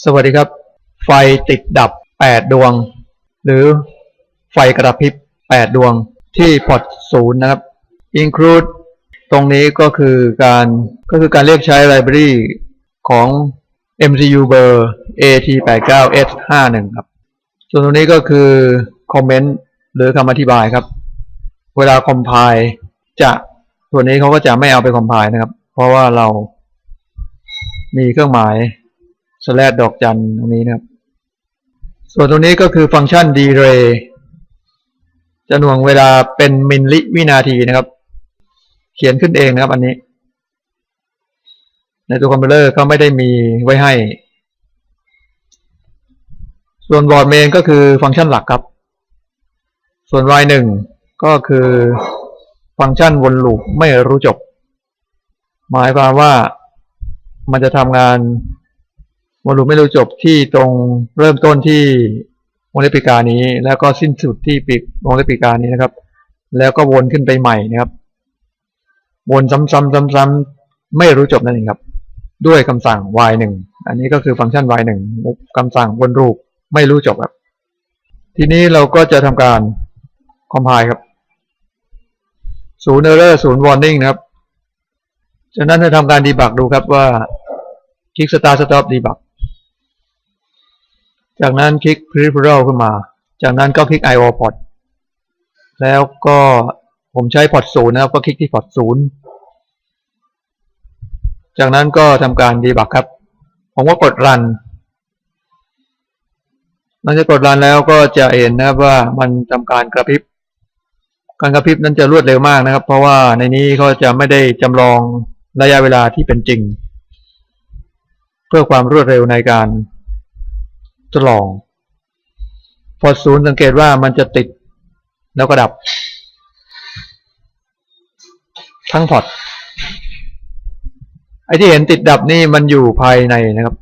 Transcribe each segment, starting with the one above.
สวัสดีครับ ไฟติดดับ 8 ดวง หรือไฟกระพริบ 8 ดวงที่พอร์ตศูนย์นะครับ include ตรงนี้ก็คือการก็คือการเรียกใช้ library ของ MCU เบอร์ AT89S51 ครับ ส่วนตรงนี้ก็คือคอมเมนต์หรือคำอธิบายครับ เวลาคอมไพล์จะส่วนนี้เขาก็จะไม่เอาไปคอมไพล์นะครับ เพราะว่าเรามีเครื่องหมาย สแลดดอกจันตรงนี้นะครับ ส่วนตรงนี้ก็คือฟังก์ชัน delay จะหน่วงเวลาเป็นมิลลิวินาทีนะครับ เขียนขึ้นเองนะครับ อันนี้ ในตัวคอมพิวเตอร์ก็ไม่ได้มีไว้ให้ ส่วนบอร์ดเมนก็คือฟังก์ชันหลักครับ ส่วน y 1ก็คือฟังก์ชันวนลูปไม่รู้จบ หมายความว่ามันจะทำงาน วนลูปไม่รู้จบที่ตรงเริ่มต้นที่วงเล็บปีกานี้ แล้วก็สิ้นสุดที่ปีกวงเล็บปีกานี้นะครับ แล้วก็วนขึ้นไปใหม่นะครับ วนซ้ำๆซ้ำๆไม่รู้จบนั่นเองครับ ด้วยคำสั่ง y 1อันนี้ก็คือฟังก์ชัน y 1คำสั่งวนลูปไม่รู้จบครับ ทีนี้เราก็จะทำการ compile ครับศูนย์ error ศูนย์ warning นะครับจากนั้นจะทำการ debug ดูครับว่าคลิก start stop debug จากนั้นคลิก peripheral ขึ้นมา จากนั้นก็คลิก IO port แล้วก็ผมใช้พอร์ตศูนย์นะครับก็คลิกที่พอร์ตศูนย์จากนั้นก็ทำการ debug ครับ ผมก็กด run หลังจากกด run แล้วก็จะเห็นนะครับว่ามันทำการกระพริบ การกระพริบนั้นจะรวดเร็วมากนะครับ เพราะว่าในนี้เขาจะไม่ได้จำลองระยะเวลาที่เป็นจริง เพื่อความรวดเร็วในการ ทดลอง พอตศูนย์สังเกตว่ามันจะติดแล้วก็ดับ ทั้งพอร์ตไอ้ที่เห็นติดดับนี่มันอยู่ภายในนะครับ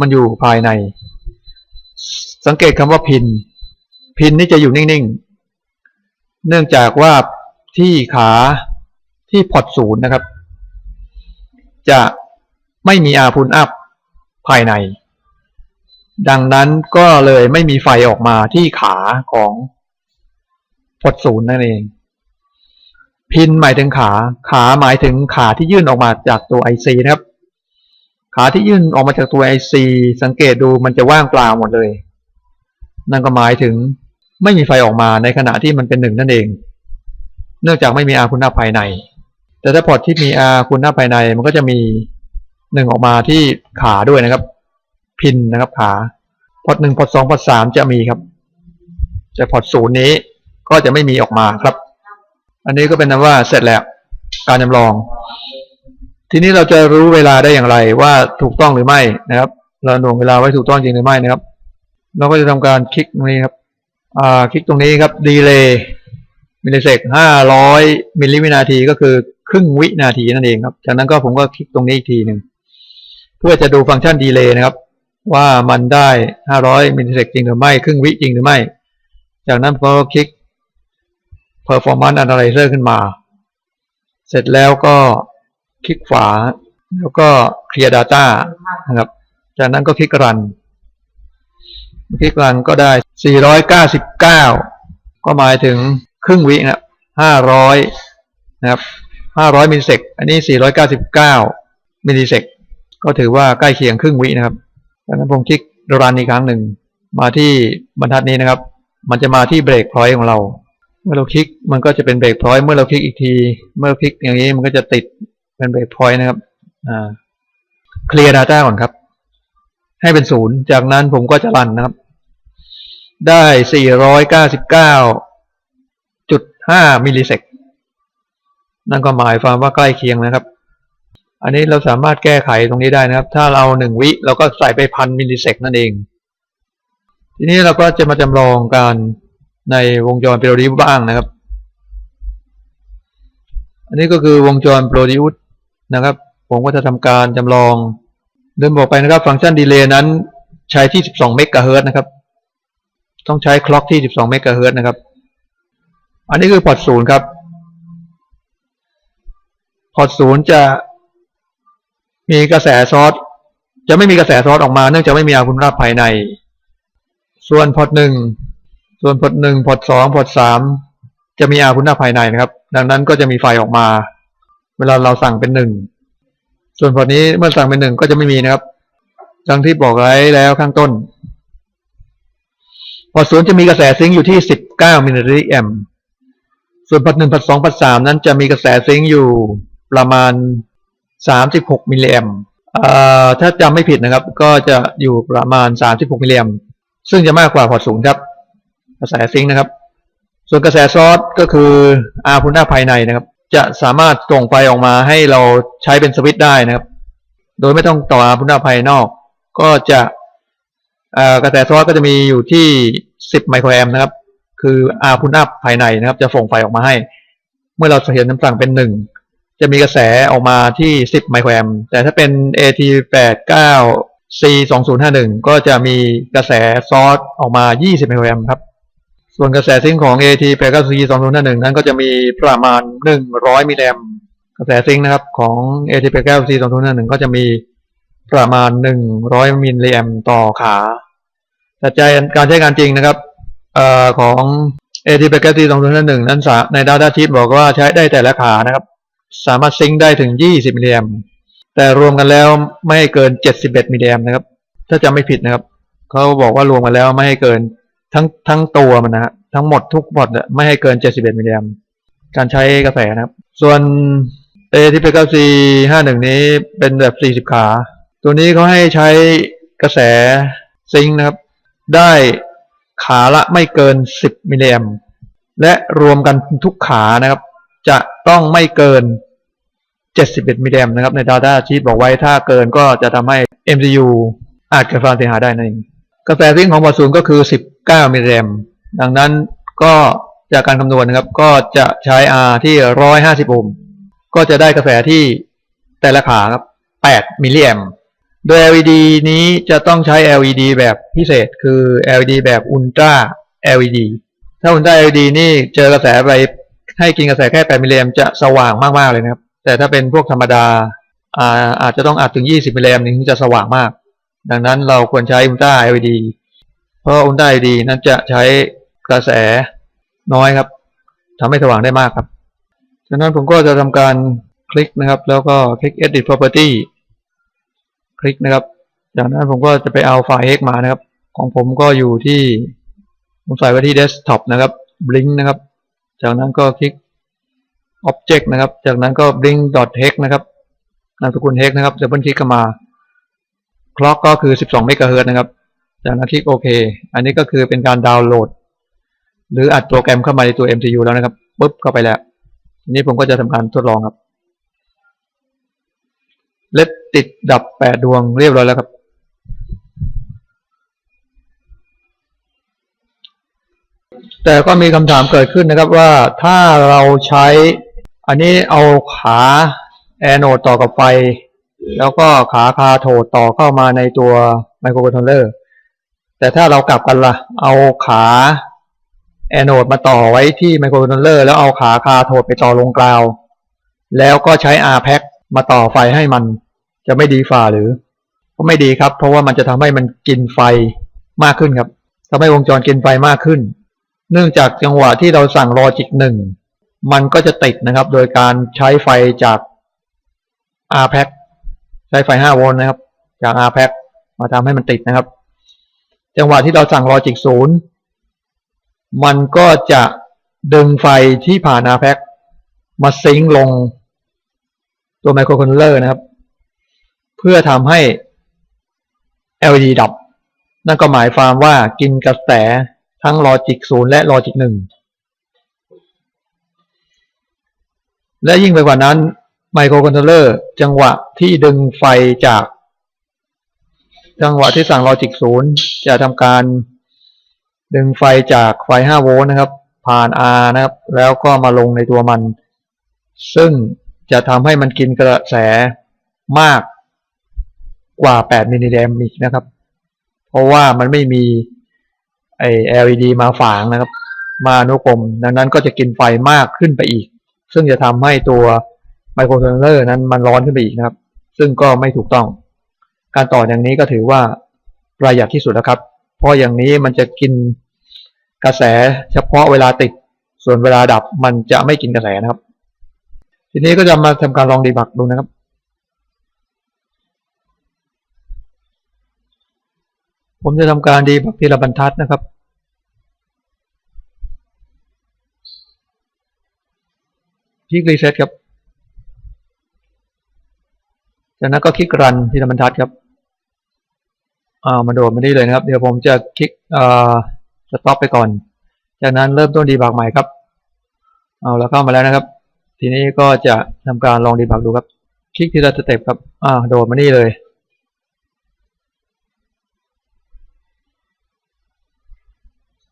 มันอยู่ภายใน สังเกตคำว่าพิน พินนี่จะอยู่นิ่งๆ เนื่องจากว่าที่ขาที่พอร์ตศูนย์นะครับ จะ ไม่มีอาพุนอัพภายใน ดังนั้นก็เลยไม่มีไฟออกมาที่ขาของพอตศูนย์นั่นเอง พินหมายถึงขา ขาหมายถึงขาที่ยื่นออกมาจากตัว IC นะครับ ขาที่ยื่นออกมาจากตัว IC สังเกตดูมันจะว่างเปล่าหมดเลย นั่นก็หมายถึงไม่มีไฟออกมาในขณะที่มันเป็นหนึ่งนั่นเอง เนื่องจากไม่มีอาคุณภาพภายใน แต่ถ้าพอร์ตที่มีอาคุณภาพภายในมันก็จะมี หนึ่งออกมาที่ขาด้วยนะครับ พินนะครับขาพอร์ตหนึ่งพอร์ตสองพอร์ตสามจะมีครับแต่พอร์ตศูนย์นี้ก็จะไม่มีออกมาครับ อันนี้ก็เป็นนั้นว่าเสร็จแล้วการจำลอง ทีนี้เราจะรู้เวลาได้อย่างไรว่าถูกต้องหรือไม่นะครับ เราหน่วงเวลาไว้ถูกต้องจริงหรือไม่นะครับ เราก็จะทำการคลิกตรงนี้ครับอ่าคลิกตรงนี้ครับดีเลย์มิลลิเซกห้าร้อยมิลลิวินาทีก็คือครึ่งวินาทีนั่นเองครับ จากนั้นก็ผมก็คลิกตรงนี้อีกทีหนึ่ง เพื่อจะดูฟังก์ชันดีเลย์นะครับ ว่ามันได้ห้าร้อยมิลลิเซกจริงหรือไม่ ครึ่งวิจริงหรือไม่ จากนั้นก็คลิก performance analyzer ขึ้นมา เสร็จแล้วก็คลิกขวา แล้วก็ clear data นะครับ จากนั้นก็คลิก run คลิก run ก็ได้ 499 ก็หมายถึงครึ่งวินะครับ500 นะครับ 500 มิลลิเซก อันนี้ 499 มิลลิเซก ก็ถือว่าใกล้เคียงครึ่งวินะครับจากนั้นผมคลิก run อีกครั้งหนึ่ง มาที่บรรทัดนี้นะครับ มันจะมาที่เบรกพอยต์ของเรา เมื่อเราคลิกมันก็จะเป็นเบรกพอยต์เมื่อเราคลิกอีกที เมื่อคลิกอย่างนี้มันก็จะติดเป็นเบรกพอยต์นะครับอ่าเคลียร์ Data ก่อนครับ ให้เป็นศูนย์จากนั้นผมก็จะรันนะครับ ได้ 499.5 มิลลิเซกนั่นก็หมายความว่าใกล้เคียงนะครับ อันนี้เราสามารถแก้ไขตรงนี้ได้นะครับ ถ้าเราหนึ่งวิเราก็ใส่ไปพันมิลลิเซกนั่นเอง ทีนี้เราก็จะมาจำลองการในวงจรโปรดิวบ้างนะครับ อันนี้ก็คือวงจรโปรดิวนะครับ ผมก็จะทำการจำลองเดินบอกไปนะครับ ฟังก์ชันดีเลย์นั้นใช้ที่ 12 เมกะเฮิรตซ์นะครับ ต้องใช้คล็อกที่ 12 เมกะเฮิรตซ์นะครับ อันนี้คือพอร์ตศูนย์ครับ พอร์ตศูนย์จะ มีกระแสซอสจะไม่มีกระแสซอสออกมาเนื่องจากไม่มีอาคุณภาพภายใน ส่วนพอร์ตหนึ่งส่วนพอร์ตหนึ่งพอร์ตสองพอร์ตสามจะมีอาคุณภาพภายในนะครับ ดังนั้นก็จะมีไฟออกมา เวลาเราสั่งเป็นหนึ่งส่วนพอร์ตนี้เมื่อสั่งเป็นหนึ่งก็จะไม่มีนะครับดังที่บอกไว้แล้วข้างต้น พอร์ตศูนย์จะมีกระแสซิงค์อยู่ที่สิบเก้ามิลลิแอมส่วนพอร์ตหนึ่งพอร์ตสองพอร์ตสามนั้นจะมีกระแสซิงค์อยู่ประมาณ สามสิบหกมิลลิแอมถ้าจำไม่ผิดนะครับ ก็จะอยู่ประมาณสามสิบหกมิลลิแอมซึ่งจะมากกว่าพอร์ตศูนย์ครับ กระแสซิงค์นะครับ ส่วนกระแสซอสก็คืออาพุนหน้าภายในนะครับ จะสามารถส่งไฟออกมาให้เราใช้เป็นสวิตช์ได้นะครับ โดยไม่ต้องต่ออาพุนหน้าภายนอก ก็จะกระแสซอสก็จะมีอยู่ที่ 10 ไมโครแอมป์นะครับ คืออาพุนหน้าภายในนะครับ จะส่งไฟออกมาให้ เมื่อเราเขียนคำสั่งเป็นหนึ่ง จะมีกระแสออกมาที่ 10 ไมโครแอมแต่ถ้าเป็น AT89 C2051 ก็จะมีกระแสซอสออกมา 20 ไมโครแอมครับ ส่วนกระแสซิงของ AT89 C2051 นั้นก็จะมีประมาณ 100 มิลลิแอมกระแสซิงนะครับของ AT89 C2051 ก็จะมีประมาณ 100 มิลลิแอมต่อขาแต่ใจการใช้งานจริงนะครับเอ่อของ AT89 C2051 นั้นใน Data Sheet บอกว่าใช้ได้แต่ละขานะครับ สามารถซิงค์ได้ถึง 20 มิลลิแอมแต่รวมกันแล้วไม่ให้เกิน 71 มิลลิแอมนะครับ ถ้าจำไม่ผิดนะครับ เขาบอกว่ารวมกันแล้วไม่ให้เกินทั้งทั้งตัวมันนะฮะทั้งหมดทุกบอดไม่ให้เกิน 71 มิลลิแอมการใช้กระแสนะครับ ส่วน A ที่เป็น 9C 51 นี้เป็นแบบ 40 ขา ตัวนี้เขาให้ใช้กระแสซิงค์นะครับ ได้ขาละไม่เกิน 10 มิลลิแอมและรวมกันทุกขานะครับ จะต้องไม่เกิน 71มิลลิแอมนะครับ ใน Data Sheet บอกไว้ถ้าเกินก็จะทำให้ MCU อาจเกิดความเสียหายได้นั่นเองกระแสซิงของบอร์ดศูนย์ก็คือ 19มิลลิแอมดังนั้นก็จากการคำนวณนะครับ ก็จะใช้ R ที่ 150 โอห์มก็จะได้กระแสที่แต่ละขาครับ 8 มิลลิแอมโดย LED นี้จะต้องใช้ LED แบบพิเศษ คือ LED แบบ Ultra LED ถ้า Ultra LED นี่เจอกระแสไป ให้กินกระแสแค่8มิลลิแอมจะสว่างมากๆเลยนะครับ แต่ถ้าเป็นพวกธรรมดาอ่าอาจจะต้องอัดถึง 20มิลลิแอมถึงจะสว่างมาก ดังนั้นเราควรใช้ Ultra LED เพราะ Ultra LED นั้นจะใช้กระแสน้อยครับทำให้สว่างได้มากครับฉะนั้นผมก็จะทำการคลิกนะครับ แล้วก็คลิก edit property คลิกนะครับ จากนั้นผมก็จะไปเอาไฟล์ x มานะครับ ของผมก็อยู่ที่ผมใส่ไว้ที่ desktop นะครับ blink นะครับ จากนั้นก็คลิก object นะครับ จากนั้นก็ blink hex นะครับนามสกุล hex นะครับจะเพิ่มคลิกเข้ามา clock ก็คือ 12 เมกะเฮิร์ตนะครับ จากนั้นคลิกโอเค อันนี้ก็คือเป็นการดาวน์โหลด หรืออัดโปรแกรมเข้ามาในตัว MCU แล้วนะครับปุ๊บเข้าไปแล้วทีนี้ผมก็จะทำการทดลองครับ เล็ดติดดับแปดดวงเรียบร้อยแล้วครับ แต่ก็มีคำถามเกิดขึ้นนะครับว่าถ้าเราใช้อันนี้เอาขาแอนโนดต่อกับไฟ แล้วก็ขาคาโทดต่อเข้ามาในตัวไมโครคอนโทรลเลอร์แต่ถ้าเรากลับกันละ่ะ เอาขาแอนโนดมาต่อไว้ที่ไมโครคอนโทรลเลอร์แล้วเอาขาคาโทดไปต่อลงกราว แล้วก็ใช้ R pack มาต่อไฟให้มันจะไม่ดีฝ่าหรือ ก็ไม่ดีครับ เพราะว่ามันจะทำให้มันกินไฟมากขึ้นครับทำให้วงจรกินไฟมากขึ้น เนื่องจากจังหวะที่เราสั่งลอจิกหนึ่งมันก็จะติดนะครับ โดยการใช้ไฟจาก R pack ใช้ไฟ 5 โวลต์นะครับ จาก R pack มาทำให้มันติดนะครับ จังหวะที่เราสั่งลอจิกศูนย์มันก็จะดึงไฟที่ผ่าน R pack มาซิงค์ลงตัวไมโครคอนโทรลเลอร์นะครับ เพื่อทำให้ LED ดับ นั่นก็หมายความว่ากินกระแส ทั้งลอจิกศูนย์และลอจิกหนึ่งและยิ่งไปกว่านั้นไมโครคอนโทรลเลอร์จังหวะที่ดึงไฟจาก จังหวะที่สั่งลอจิกศูนย์จะทำการดึงไฟจากไฟ 5 โวลต์นะครับ ผ่าน R นะครับ แล้วก็มาลงในตัวมัน ซึ่งจะทำให้มันกินกระแสมากกว่า 8 มิลลิแอมป์อีกนะครับ เพราะว่ามันไม่มี ไอ LED มาฝางนะครับ มาอนุกรม ดังนั้นก็จะกินไฟมากขึ้นไปอีก ซึ่งจะทำให้ตัวไมโครคอนโทรลเลอร์นั้นมันร้อนขึ้นไปอีกนะครับ ซึ่งก็ไม่ถูกต้อง การต่ออย่างนี้ก็ถือว่าประหยัดที่สุดแล้วครับ เพราะอย่างนี้มันจะกินกระแสเฉพาะเวลาติด ส่วนเวลาดับมันจะไม่กินกระแสนะครับ ทีนี้ก็จะมาทำการลองดีบักดูนะครับ ผมจะทำการดีบักทีละบรรทัดนะครับ คลิกรีเซ็ตครับ จากนั้นก็คลิกรันทีละบรรทัดครับอ่ามาโดดมาได้เลยนะครับ เดี๋ยวผมจะคลิกอ่าสต็อปไปก่อน จากนั้นเริ่มต้นดีบักใหม่ครับ เอาแล้วเข้ามาแล้วนะครับ ทีนี้ก็จะทำการลองดีบักดูครับ คลิกทีละสเต็ปครับ อ่าโดดมานี่เลย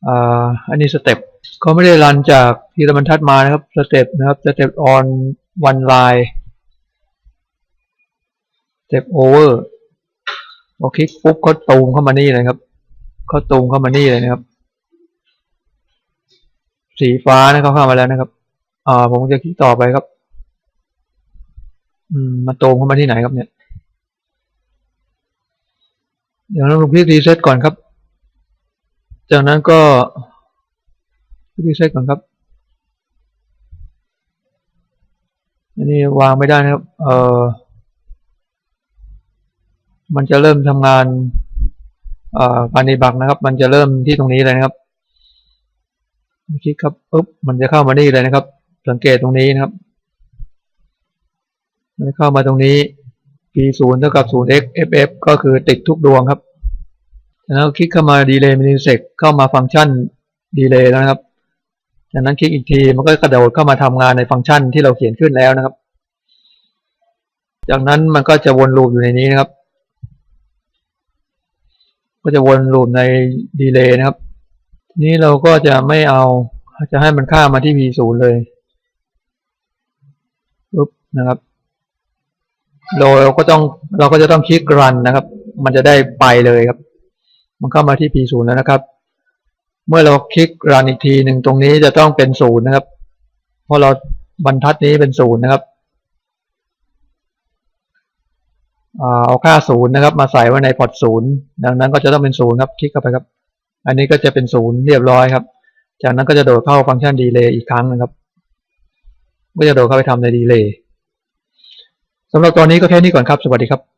อันนี้สเต็ปเขาไม่ได้รันจากทีละบรรทัดมานะครับสเต็ปนะครับสเต็ปออนวันไลน์สเต็ปโอเวอร์พอคลิกปุ๊บเขาตูมเข้ามานี่เลยครับเขาตูมเข้ามานี่เลยนะครับ สีฟ้านะเขาเข้ามาแล้วนะครับอ่าผมจะคลิกต่อไปครับ อืมมาตูมเข้ามาที่ไหนครับเนี่ยเดี๋ยวเราลองคลิกรีเซ็ตก่อนครับ จากนั้นก็รีเซ็ตก่อนครับ อันนี้วางไม่ได้นะครับ เออมันจะเริ่มทำงานเอ่อการดีบักนะครับ มันจะเริ่มที่ตรงนี้เลยนะครับคลิกครับปุ๊บมันจะเข้ามานี่เลยนะครับ สังเกตตรงนี้นะครับ มันเข้ามาตรงนี้ p 0เท่ากับ 0 x ff ก็คือติดทุกดวงครับ จากนั้นคลิกเข้ามา delay millisect เข้ามาฟังก์ชัน delay แล้วนะครับ จากนั้นคลิกอีกทีมันก็กระโดดเข้ามาทำงานในฟังก์ชันที่เราเขียนขึ้นแล้วนะครับ จากนั้นมันก็จะวนลูปอยู่ในนี้นะครับ ก็จะวนลูปในดีเลย์นะครับ ทีนี้เราก็จะไม่เอาจะให้มันข้ามาที่ v 0 เลยปุ๊บนะครับเราก็ต้องเราก็จะต้องคลิก run นะครับ มันจะได้ไปเลยครับ มันเข้ามาที่ p 0แล้วนะครับ เมื่อเราคลิก run อีกทีหนึ่งตรงนี้จะต้องเป็นศูนย์นะครับ เพราะเราบรรทัดนี้เป็นศูนย์นะครับเอาค่าศูนย์นะครับ มาใส่ไว้ในพอร์ตศูนย์ดังนั้นก็จะต้องเป็นศูนย์ครับ คลิกเข้าไปครับ อันนี้ก็จะเป็นศูนย์เรียบร้อยครับ จากนั้นก็จะโดดเข้าฟังก์ชันดีเลย์อีกครั้งนะครับ ก็จะโดดเข้าไปทำในดีเลย์สำหรับตอนนี้ก็แค่นี้ก่อนครับ สวัสดีครับ